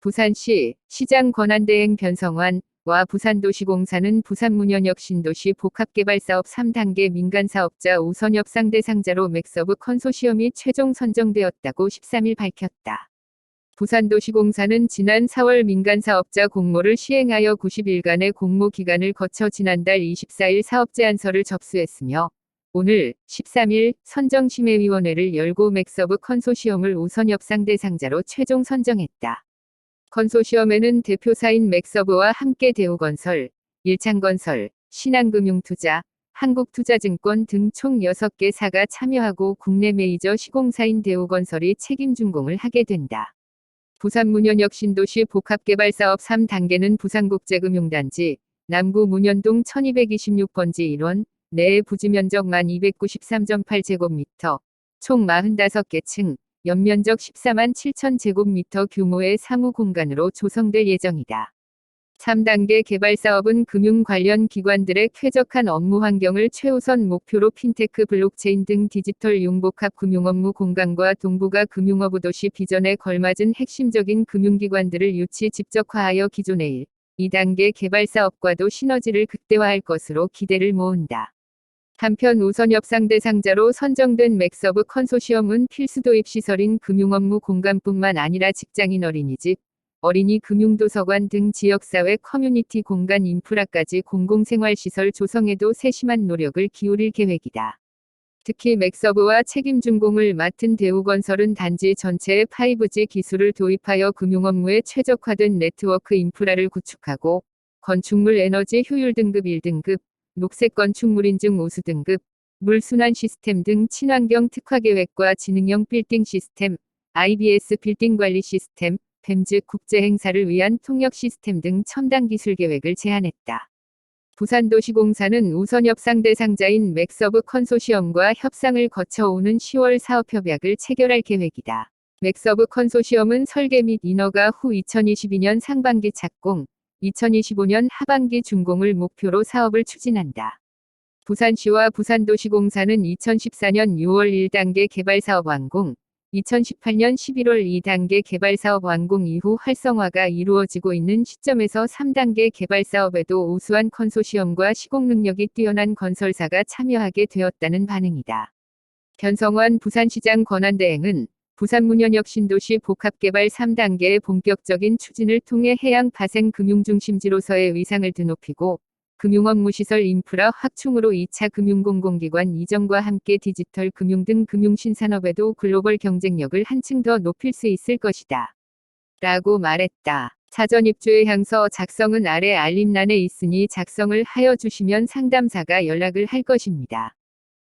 부산시 시장 권한대행 변성환과 부산도시공사는 부산문현역 신도시 복합개발사업 3단계 민간사업자 우선협상 대상자로 맥서브 컨소시엄이 최종 선정되었다고 13일 밝혔다. 부산도시공사는 지난 4월 민간사업자 공모를 시행하여 90일간의 공모 기간을 거쳐 지난달 24일 사업제안서를 접수했으며 오늘 13일 선정심의위원회를 열고 맥서브 컨소시엄을 우선협상 대상자로 최종 선정했다. 컨소시엄에는 대표사인 맥서브와 함께 대우건설, 일창건설, 신한금융투자, 한국투자증권 등 총 6개 사가 참여하고 국내 메이저 시공사인 대우건설이 책임 준공을 하게 된다. 부산 문현역 신도시 복합개발사업 3단계는 부산국제금융단지 남구 문현동 1226번지 1원 내의 부지면적만 293.8제곱미터, 총 45개 층, 연면적 14만 7천 제곱미터 규모의 사무 공간으로 조성될 예정이다. 3단계 개발 사업은 금융 관련 기관들의 쾌적한 업무 환경을 최우선 목표로 핀테크 블록체인 등 디지털 융복합 금융 업무 공간과 동북아 금융어부 도시 비전에 걸맞은 핵심적인 금융기관들을 유치 집적화하여 기존의 1, 2단계 개발 사업과도 시너지를 극대화할 것으로 기대를 모은다. 한편 우선 협상 대상자로 선정된 맥서브 컨소시엄은 필수 도입 시설인 금융 업무 공간뿐만 아니라 직장인 어린이집, 어린이 금융도서관 등 지역사회 커뮤니티 공간 인프라까지 공공생활시설 조성에도 세심한 노력을 기울일 계획이다. 특히 맥서브와 책임준공을 맡은 대우건설은 단지 전체에 5G 기술을 도입하여 금융 업무에 최적화된 네트워크 인프라를 구축하고 건축물 에너지 효율 등급 1등급, 녹색 건축물 인증 우수 등급, 물순환 시스템 등 친환경 특화 계획과 지능형 빌딩 시스템, IBS 빌딩 관리 시스템, 뱀즈 국제 행사를 위한 통역 시스템 등 첨단 기술 계획을 제안했다. 부산도시공사는 우선 협상 대상자인 맥서브 컨소시엄과 협상을 거쳐 오는 10월 사업 협약을 체결할 계획이다. 맥서브 컨소시엄은 설계 및 인허가 후 2022년 상반기 착공, 2025년 하반기 준공을 목표로 사업을 추진한다. 부산시와 부산도시공사는 2014년 6월 1단계 개발사업 완공, 2018년 11월 2단계 개발사업 완공 이후 활성화가 이루어지고 있는 시점에서 3단계 개발사업에도 우수한 컨소시엄과 시공 능력이 뛰어난 건설사가 참여하게 되었다는 반응이다. 변성환 부산시장 권한대행은 부산문현역 신도시 복합개발 3단계의 본격적인 추진을 통해 해양 파생 금융중심지로서의 위상을 드높이고 금융업무시설 인프라 확충으로 2차 금융공공기관 이전과 함께 디지털 금융 등 금융신산업에도 글로벌 경쟁력을 한층 더 높일 수 있을 것이다. 라고 말했다. 사전 입주의 향서 작성은 아래 알림란에 있으니 작성을 하여 주시면 상담사가 연락을 할 것입니다.